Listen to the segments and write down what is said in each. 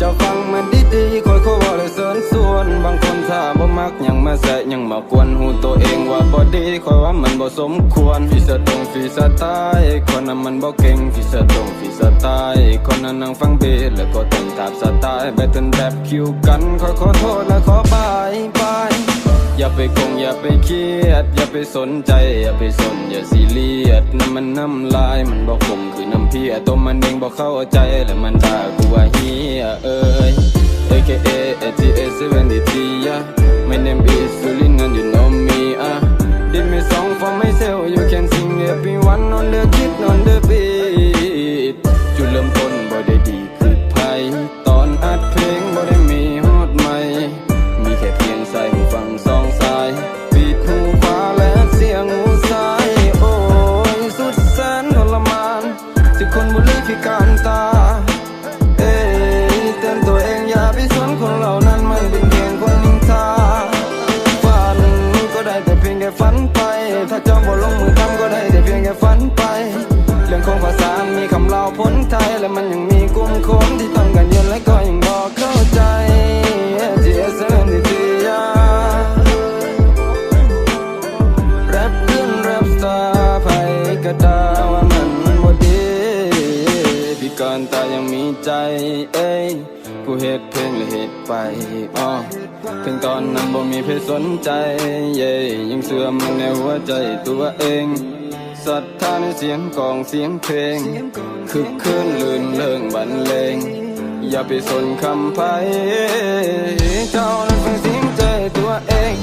จะฟังมันดีๆคอยเขาว่าเลยเสริญส่วน บางคนถ้าบ่มักยังมาแสะยังมากวนหูตัวเองว่าบ่ดีคอยว่ามันบ่สมควรฟีสตรงฟีสไตายคนนั้นมันบ่เก่งฟีสตรงฟีสไตายคนนั้นนั่งฟังเบสแล้วก็เต้นตามสไตล์แบตเทิลแบบคิวกันคอยขอโทษและขอบายบาย อย่าไปคงอย่าไปเครียด อย่าไปสนใจ อย่าไปสน อย่าซีเรียสน้ำมันน้ำลายมันบอกผมคือน้ำเพียตัวมันเองบอกเข้าใจแล้วมันด่ากูว่าเฮียเอ้ย AKA ATA 73 yeah My name is Sulin and you know ไปอ้อถึงตอนนั้นบ่มีเพศสนใจ เย่ยังเสื่อมในหัวใจตัวเองศรัทธาในเสียงกองเสียงเพลง คึกคืนลื่นเลิงบรรเลง อย่าไปสนคำไพเจ้านั้นฟังเสียงใจตัวเอง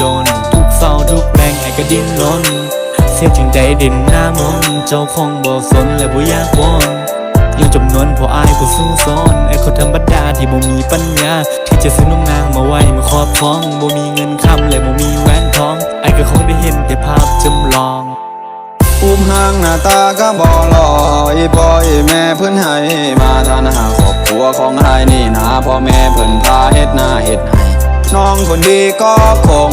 จน ทุกเศร้าทุกแรงไอ้ก็ดิ้นรนเสียจริงใจเด่นหน้ามนเจ้าคงบ่สนและบ่อยากวอนยังจำนวนเพออายผู้สู้ซอนไอ้คนธรรมดาที่บ่มีปัญญา ที่จะซื้อนมนางมาไว้มาครอบครองบ่มีเงินคำและบ่มีแหวนทอง ไอ้ก็คงได้เห็นแต่ภาพจำลองอุ้มห่างหน้าตาก็บอลอยพ่ออีแม่เพิ่นให้มาทานหาครอบครัวของหายนี่นาพ่อแม่เพิ่นพาเฮ็ดหน้าเฮ็ดให้ น้องคนดีก็คง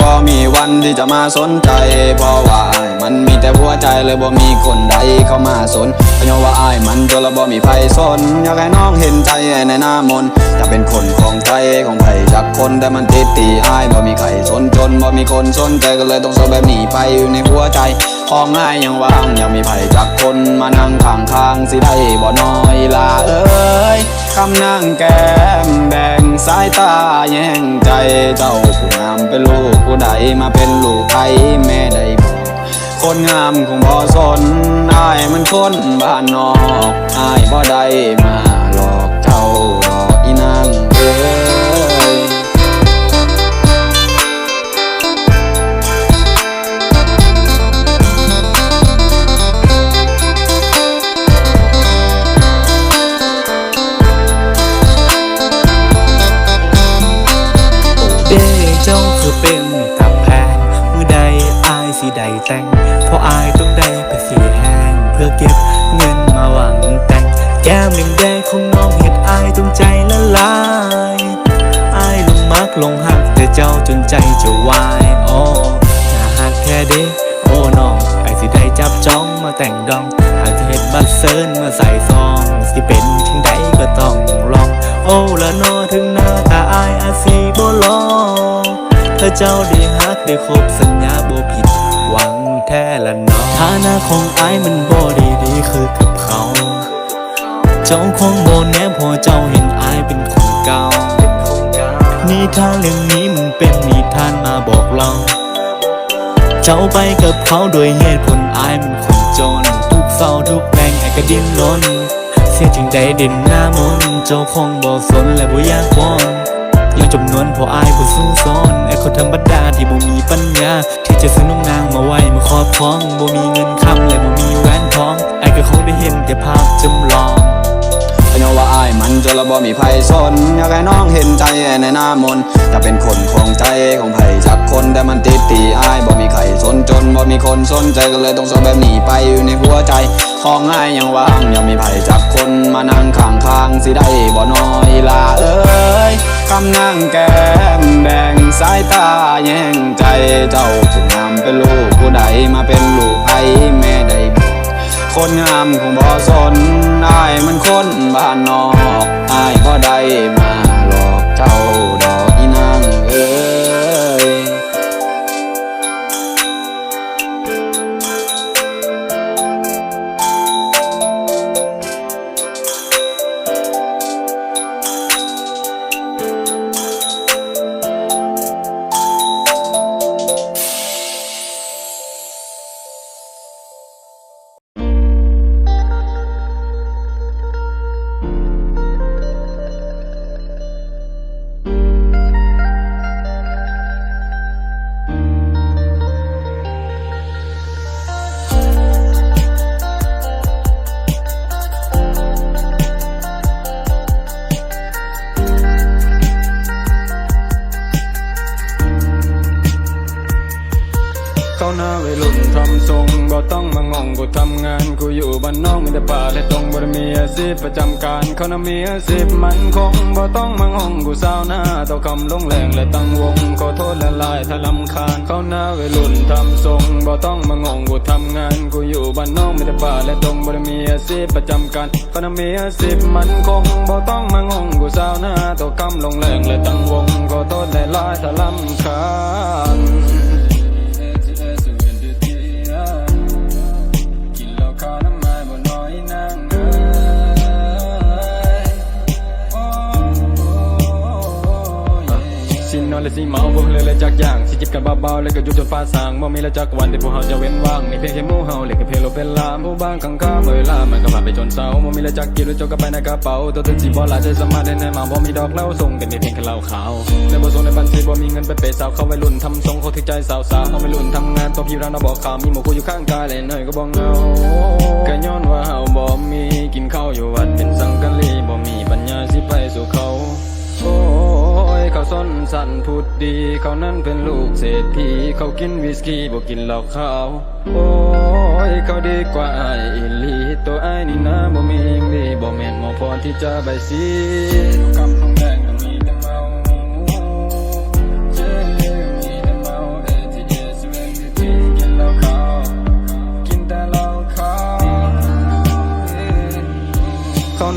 บ่มีวันที่จะมาสนใจ เพราะว่าอ้ายมันมีแต่หัวใจเลยบ่มีคนใดเข้ามาสนเพราะว่าอ้ายมันจนและบ่มีไผสน อยากให้น้องเห็นใจในหน้ามนจะเป็นคนของใจของไผจักคนแต่มันติดตีอ้ายบ่มีใครสนจนบ่มีคนสนใจก็เลยต้องโซแบบนี้ไปอยู่ในหัวใจของง่ายยังว่างยังมีไผจักคนมานั่งข้างข้างๆสิได้บ่น้อยลาเอ้ยคำนั่งแก้มแบ่ง สายตาแย่งใจเจ้าผู้งามเป็นลูกผู้ใดมาเป็นลูกใครแม่ได้บอกคนงามคงบ่สนอายมันคนบ้านนอกอายบ่ได้มา เจ้าได้ฮักได้ครบสัญญาบ่ผิดหวังแท้ละเนองฐานะของอายมันบ่ดีดีคือกับเขา เจ้าคงบ่แน่พอเจ้าเห็นอายเป็นคนเก่านิทานเรื่องนี้มันเป็นนิทานมาบอกเรา เจ้าไปกับเขาโดยเหตุผลอายมันคนจน ทุกเศร้าทุกแรงไอ้ก็ดิ้นรนเสียจึงได้เด่นหน้ามนเจ้าคงบ่สนและบ่อยากวอน ยังจำนวนพออายบ่สู้ซ้อนไอ้คนธรรมดาที่บ่มีปัญญา ที่จะซื้อน้องนางมาไว้มาครอบครองบ่มีเงินคำและบ่มีแหวนทองไอ้ก็คงได้เห็นแต่ภาพจำลองายมันจนละบ่มีไผสนอยากให้น้องเห็นใจในหน้ามนจะเป็นคนของใจของไผจักคนแต่มันติดตีอายบ่มีใครสนจนบ่มีคนสนใจก็เลยต้องสนแบบนี้ไปอยู่ในหัวใจของอายยังว่างยังมีไผจักคนมานั่งข้างข้างๆสิได้บ่น้อยลาเอ้ยคำนั่งแก้มแดงสายตาแย่งใจเจ้าผู้งามเป็นลูกผู้ใดมาเป็นลูกไผแม่ คนงามคงบ่สนอายมันคนบ้านนอกอายก็ได้มาหลอกเจ้า ต้องมางงกูทำงานกูอยู่บ้านนอกมีแต่ป่าและตรงบ่ได้มีอาชีพประจำการเขาน่ะมีอาชีพมันคงบ่ต้องมางงกูสาวหน้าต่อคำลงแรงและตั้งวงขอโทษและลายถ้าลำคาญเขาหน้าวัยรุ่นทำทรงบ่ต้องมางงกูทำงานกูอยู่บ้านนอกมีแต่ป่าและตรงบ่ได้มีอาชีพประจำการเขาน่ะมีอาชีพมันคงบ่ต้องมางงกูสาวหน้าต่อคำลงแรงและตั้งวงขอโทษและลายถ้าลำคาญ และสิเมาบ่เลยและจักอย่างสิจิบกันเบาๆแล้วก็อยู่จนฟ้าสางบ่มีและจักวันที่พวกเฮาจะเว้นว่างมีเพียงแค่หมู่เฮาเล็กแค่เพียงเราเป็นลามผู้บางข้างข้ามเวลามันก็ผ่านไปจนเศร้าบ่มีและจักกินแล้วจกกันไปในกระเป๋าตัวถึงสิบ่หลายใจสมารถได้แน่มาบ่มีดอกเหล้าส่งแต่มีเพียงแค่เหล้าขาวในบ่ส่งในบัญชีบ่มีเงินไปเปย์สาวเขาวัยรุ่นทำทรงเขาที่ใจสาวๆเอาวัยรุ่นทำงานตัวพี่ร้านเราบอกข่าวมีหมู่กูอยู่ข้างกายเลยหน่อยก็บ่เงาก็ย้อนว่าเฮาบ่มีกินข้าวอยู่วัดเป็นสังกะลีบ่มีปัญญาสิไปสู่เขา เขาส้นสันพูดดี เขานั้นเป็นลูกเศรษฐีเขากินวิสกี้บอกกินเหล้าขาว โอ้ยเขาดีกว่าไอ้อิลีตัวไอ้นี่นะบ่มีดีบ่แม่นหมอพรที่จะใบสี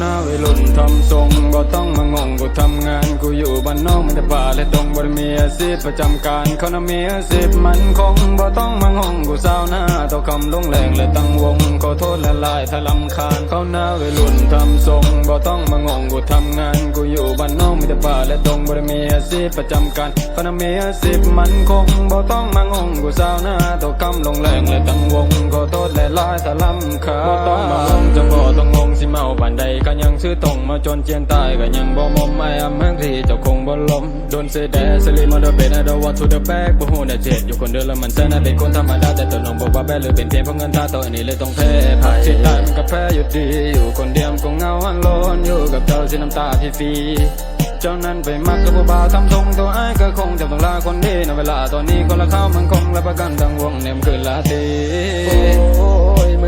น้าวัยรุ่นทำทรงบ่ต้องมางงกูทำงานกูอยู่บ้านนอกมันแต่ป่าและตรงบ่ได้มีอาชีพประจำการเขาน่ะมีอาชีพมันคงบ่ต้องมางงกูสาวหน้าต่อคำลงแรงและตั้งวงขอโทษและลายถ้าลำคาญเขาหน้าวัยรุ่นทำทรงบ่ต้องมางงกูทำงานกูอยู่บ้านนอกมีแต่ป่าและตรงบ่ได้มีอาชีพประจำการเขาน่ะมีอาชีพมันคงบ่ต้องมางงกูสาวหน้าต่อคำลงแรงและตั้งวงขอโทษและลายถ้าลำคาญบ่ต้องมางงจังบ่ต้องงงสิเมาปานใดก็ยังซื้อตรงมาจนเจียนตายก็ยังบ่มอมไม่อำแม่งที่เจ้าคงบ่ลมโดนเสยแดสลีมาเดนเบนไอดอวันทูเดอะแบกบ่ฮู้ได้เจ็ดอยู่คนเดียวแล้วมันแสนน่าเป็นคนธรรมดาแต่ตัวน้องบอกว่าแบ้หรือเป็นเพียงเพราะเงินท่าตัวนี้เลยต้องแพ้ภัยที่ได้มันก็แพ้อยู่ดี อยู่คนเดียวก็เหงาหันโลนอยู่กับเธอสิน้ำตาพี่ฟรีเจ้านั้นไปมักกับผู้บ่าวทำทรงตัวไอ้ก็คงจะต้องลาคนดีในเวลาตอนนี้คนละเข้ามันคงรับประกันทั้งวงเนมคืนลาตี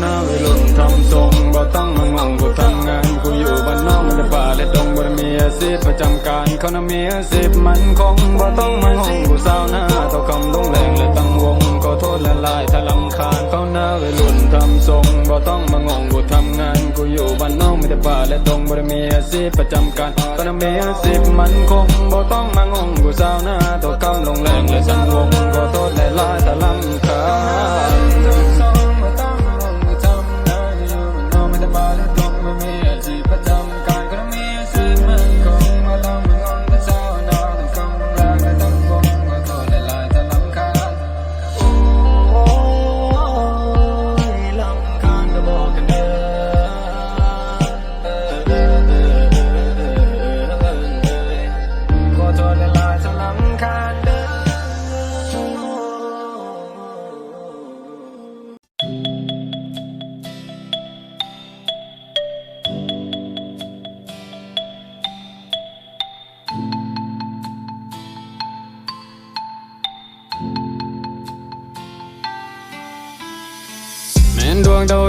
หน้าวัยรุ่นทำทรงบ่ต้องมางงกูทำงานกูอยู่บ้านนอกมันจะป่าและดงบ่ได้มีอาชีพประจำการเขาน่ะมีอาชีพมันคงบ่ต้องมางงกูสาวหน้าต่อคำลงแรงและตั้งวงขอโทษละลายถ้าลำคาญเขาหน้าวัยรุ่นทำทรงบ่ต้องมางงกูทำงานกูอยู่บ้านนอกมันจะป่าและดงบ่ได้มีอาชีพประจำการเขาน่ะมีอาชีพมันคงบ่ต้องมางงกูสาวหน้าต่อคำลงแรงและตั้งวงขอโทษละลายถ้าลำคาญ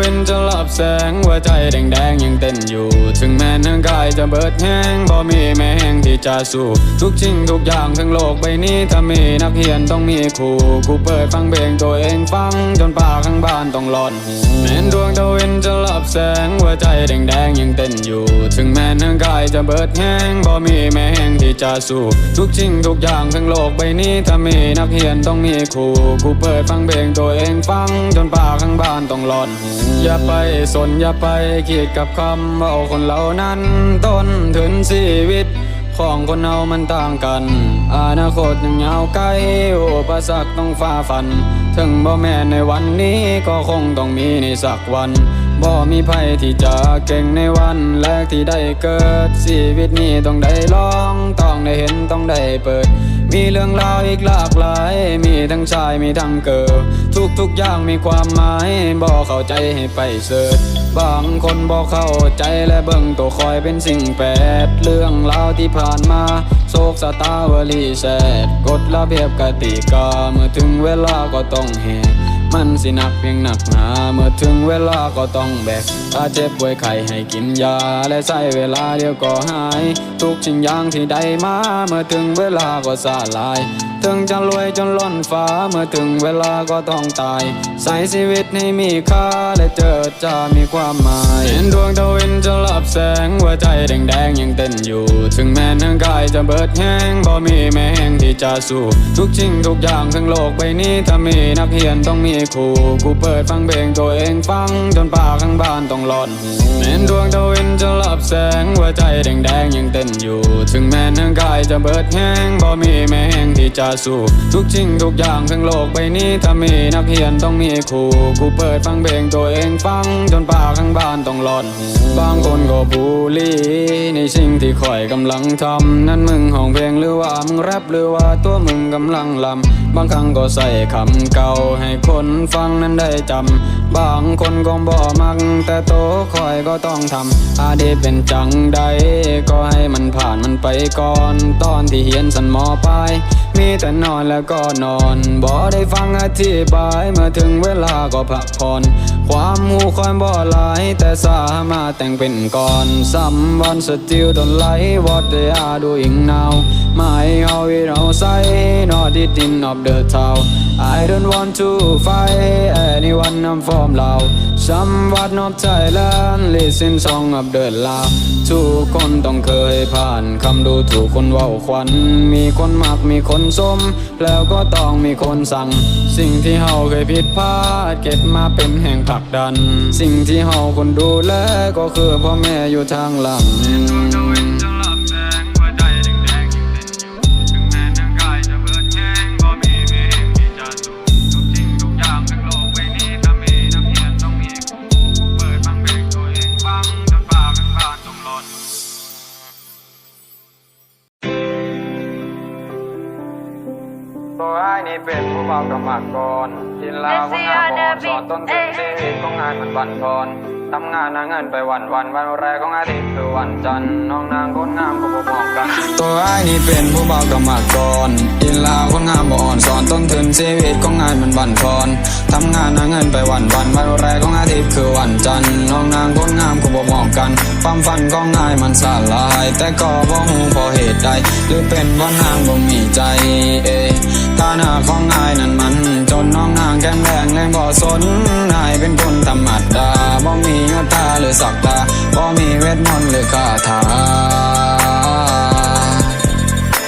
วงตะเวนจะลับแสงหัวใจแดงๆยังเต้นอยู่ ถึงแม้นทั้งกายจะเบิดแห้งบ่มีแม้แห้งที่จะสู้ ทุกสิ่งทุกอย่างทั้งโลกใบนี้ถ้ามีนักเรียนต้องมีครูกูเปิดฟังเพลงตัวเองฟัง จนป่าข้างบ้านต้องร้อนหูแม้นดวงตะเวนจะหลับแสงหัวใจแดงๆยังเต้นอยู่ ถึงแม้นทั้งกายจะเบิดแห้งบ่มีแม้แห้งที่จะสู้ ทุกสิ่งทุกอย่างทั้งโลกใบนี้ถ้ามีนักเรียนต้องมีครูกูเปิดฟังเพลงตัวเองฟัง จนป่าข้างบ้านต้องร้อนหูอย่าไปสนอย่าไปคิดกับคำว่าคนเหล่านั้น ต้นถึงชีวิต ของคนเรามันต่างกัน อนาคตยังยาวไกลอุปสรรคต้องฝ่าฟัน ถึงบ่แม่ในวันนี้ก็คงต้องมีในสักวันบ่มีภัยที่จะเก่งในวันแรกที่ได้เกิดชีวิตนี้ต้องได้ลอง ต้องได้เห็นต้องได้เปิด มีเรื่องราวอีกหลากหลาย มีทั้งชายมีทั้งเกิดทุกทุกอย่างมีความหมายบอกเข้าใจให้ไปเสิร์ชบางคนบอกเข้าใจและเบิ่งตัวคอยเป็นสิ่งแปดเรื่องราวที่ผ่านมาโศกสตาวลีแสดกฎระเบียบกติกาเมื่อถึงเวลาก็ต้องแหก มันสิหนักเพียงหนักหนา เมื่อถึงเวลาก็ต้องแบก ถ้าเจ็บป่วยไข้ให้กินยา และใช้เวลาเดียวก็หาย ทุกสิ่งอย่างที่ได้มา เมื่อถึงเวลาก็สาลาย ถึงจะรวยจนล้นฟ้า เมื่อถึงเวลาก็ต้องตาย ใส่ชีวิตให้มีค่า และเจอจะมีความหมาย เห็นดวงตะเวนจะลับแสงหัวใจแดงๆยังเต้นอยู่ ถึงแม้ทั้งกายจะเบิดแห้งบ่มีแม้แห้งที่จะสู้ ทุกสิ่งทุกอย่างทั้งโลกใบนี้ถ้ามีนักเรียนต้องมีครูกูเปิดฟังเพลงตัวเองฟัง จนป่าข้างบ้านต้องร้อนหู แม้นดวงตะเวนจะลับแสงหัวใจแดงๆยังเต้นอยู่ ถึงแม้ทั้งกายจะเบิดแห้งบ่มีแม้แห้งที่จะสู้ทุกสิ่งทุกอย่างทั้งโลกใบนี้ถ้ามีนักเรียนต้องมีครูกูเปิดฟังเพลงตัวเองฟังจนป่าข้างบ้านต้องร้อนหูบางคนก็บูลลี่ในสิ่งที่ข่อยกำลังทำนั่นมึงห้องเพลงหรือว่ามึงแรปหรือว่าตัวมึงกำลังลำบางครั้งก็ใส่คำเก่าให้คนฟังนั้นได้จำบางคนก็บ่มักแต่โตคอยก็ต้องทำอาดีเป็นจังใด ก็ให้มันผ่านมันไปก่อน ตอนที่เฮียนสันมอปลายมีแต่นอนแล้วก็นอนบ่ได้ฟังอธิบายเมื่อถึงเวลาก็พักผ่อนความหูคอยบ่หลาย แต่สามารถแต่งเป็นก่อน Someone still don't like what they are doing now My how it all say not it in of the town I don't want to fight anyone I'm from Lao Somewhat of Thailand listen song of the Lao ทุกคนต้องเคยผ่านคำดูถูกคนว้าควันมีคนมักมีคนสม แล้วก็ต้องมีคนสั่ง สิ่งที่เฮาเคยผิดพลาดเก็บมาเป็นแห่งผลักดัน สิ่งที่เฮาคนดูแลก็คือพ่อแม่อยู่ทางหลัง เป็นผู้เบากรรมกรทินลาวนามบอนสอนต้นทุนชีวิตของงานมันบั่นทอน ทำงานหาเงินไปวันวันวันแรกของอาทิตย์คือวันจันทร์น้องนางคนงามก็บ่มองกัน ตัวไอ้นี่เป็นผู้เบากรรมกรกินลาคนงามบ่อ่อนสอนต้นทุนชีวิตของงานมันบั่นทอนทำงานหาเงินไปวันวันวันแรกของอาทิตย์คือวันจันทร์น้องนางคนงามก็บ่มองกันความฝันของนายมันสลาย แต่ก็บ่ฮู้เพราะเหตุใดหรือเป็นเพรานางบ่มีใจเอยฐานะของนายนั้นมัน จนน้องนางแก้มแรงแรงบ่สนนายเป็นคนธรรมดาบ่มียศตาหรือศักดาบ่มีเวทมนต์หรือคาถา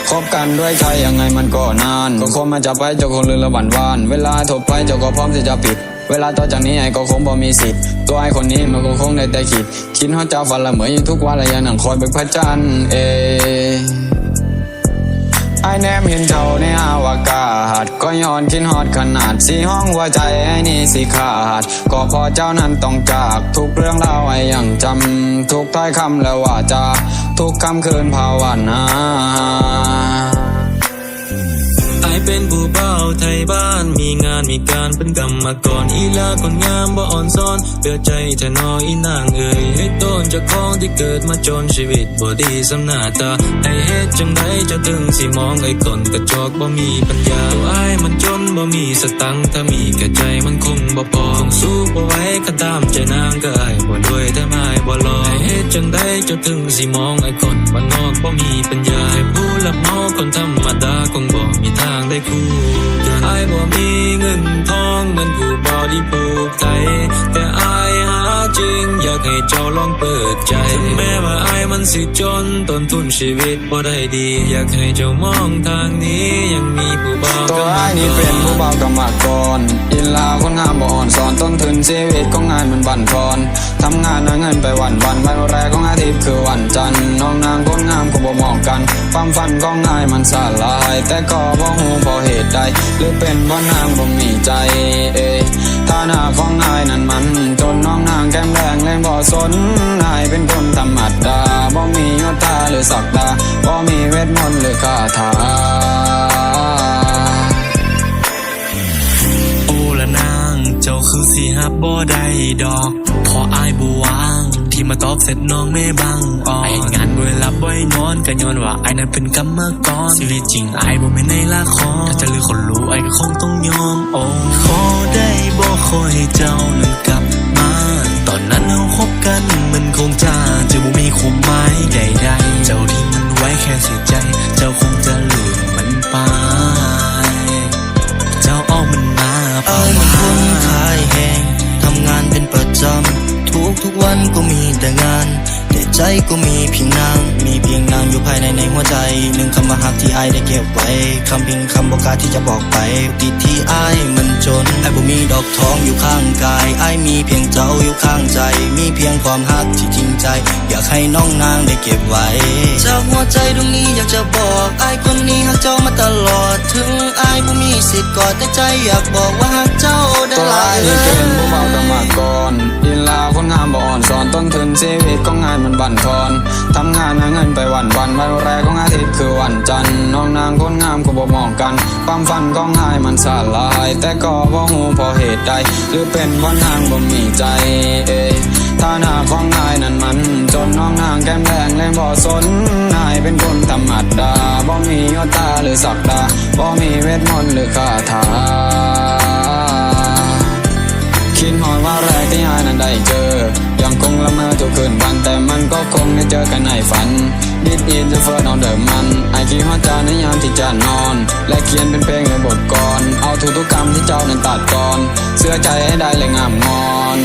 คบกันด้วยใจยังไงมันก็นาน ก็คงมาจะไปเจ้าคงลืมละหวันวาน เวลาถบไปเจ้าก็พร้อมที่จะปิด เวลาต่อจากนี้ไอ้ก็คงบ่มีสิทธิ์ ตัวไอ้คนนี้มันก็คงได้แต่คิด คิดฮอดเจ้าฝันละเหมออยู่ทุกวันละยังนั่งคอยเบิกพระจันทร์เอ ไอ้แนมเห็นเจ้าในอาวกาศก็ย้อนกินฮอดขนาดสีห้องหัวใจไอ้นี่สิขาด ก็พอเจ้านั้นต้องจาก ทุกเรื่องราวไอ้ยังจำ ทุกถ้อยคำและว่าจาทุกคำคืนภาวนา เป็นผู้เบ่าไทยบ้าน มีงานมีการเป็นกรรมกรอีลาคนงามบ่อ่อนซ้อนเดือใจเธอนออีนางเอ่ยให้ต้นจากของที่เกิดมาจนชีวิตบ่ดีสำนาตาไอเฮ็ดจังไดจะถึงสิมองไอ้คนกระจอกบ่มีปัญญาตัวไอ้ายมันจนบ่มีสตังค์ถ้ามีแก่ใจมันคงบ่พอคงสู้บ่ไหวก็ตามใจนางก็ไอ้ายบ่ด้วยแต่ไม่บ่รอไอเฮ็ดจังไดจะถึงสิมองไอ้คนบ้านนอกบ่มีปัญญาแค่ผู้รับเหมาคนธรรมดาคงบ่มีทางได้คู่กันไอ้บ่มีเงินทองเหมือนผู้บริโภคไทยากให้เจ้าลองเปิดใจถึงแม้ว่าไอ้ายมันสิจนต้นทุนชีวิตบ่ได้ดี อยากให้เจ้ามองทางนี้ยังมีผู้บ่าวตัวไอ้นี่เป็นผู้เบาวกรรมกรอินลาคนงามบ่อ่อนสอนต้นทุนชีวิตของงานมันบั่นทอนทำงานหาเงินไปวันวันวันแรกของอาทิตย์คือวันจันทร์น้องนางคนงามก็บ่มองกันความฝันของนายมันสลาย แต่ก็บ่ฮู้เพราะเหตุใดหรือเป็นเพราะนางบ่มีใจเอ ยฐานาของนายนั่นมัน จนน้องนางแก้มแดงเล่นบ่สนนายเป็นคนธรรมดาบ่มียศตาหรือศักดาบ่มีเวทมนต์หรือคาถาโอละนางเจ้าคือสีหับบ่ได้ดอก มาตอบเสร็จน้องไม่บังออนไองานบ่ได้รับบ่ได้นอนก็ย้อนว่าไอ้นั้นเป็นกรรมกรชีวิตจริงไอ้บ่แม่นในละครถ้าจะลือคนรู้ไอ้ก็คงต้องยอมโอ้ขอได้บ่ขอให้เจ้านั้นกลับมา ตอนนั้นเราคบกันมันคงจะจะบ่มีความหมายใดๆเจ้าที่มันไว้แค่เสียใจ เจ้าคงจะลืมมันไปเจ้าเอามันมาอายมันคนขายแหงทำงานเป็นประจำ ทุกทุกวันก็มีแต่งาน แต่ใจก็มีเพียงนาง มีเพียงนางอยู่ภายในในหัวใจ หนึ่งคำว่าหักที่อายได้เก็บไว้ คำเพียงคำบอกกาที่จะบอกไปติดที่อายมันจนไอ้บ่มีดอกทองอยู่ข้างกายอายมีเพียงเจ้าอยู่ข้างใจ มีเพียงความหักที่จริงใจ อยากให้น้องนางได้เก็บไว้ จากหัวใจดวงนี้อยากจะบอกอายคนนี้หักเจ้ามาตลอด ถึงอายบ่มีสิทธิ์กอดแต่ใจอยากบอกว่าหักเจ้าได้ตัวหลาไอ้ยนี่เป็นผู้เบากรรมกรอิน ลาคนงามบ่อ่อนสอนต้นทุนชีวิตของานมันบั่นทอนทำงานหาเงินไปวันวันวันแรกของอาทิตย์คือวันจันทร์น้องนางคนงามก็บ่มองกันความฝันของนายมันสลาย แต่ก็บ่ฮู้เพราะเหตุใด หรือเป็นเพราะนางบ่มีใจเอยฐานะของนายนั้นมัน จนน้องนางแก้มแดงแรงบ่สนนายเป็นคนธรรมดาบ่มียศตาหรือศักดาบ่มีเวทมนต์หรือคาถา คิดหอยว่าแรกที่อายนั้นได้เจอ ยังคงละเมอทุกคืนวันแต่มันก็คงได้เจอกันในฝัน ดิดอินจะเฟิร์นอนเดิมมันไอคิดว่าจาในยามที่จะนอน และเขียนเป็นเพลงในบทกรเอาทุกทุกคำที่เจ้านั้นตัดก่อนเสื้อใจให้ได้เลยงามงอน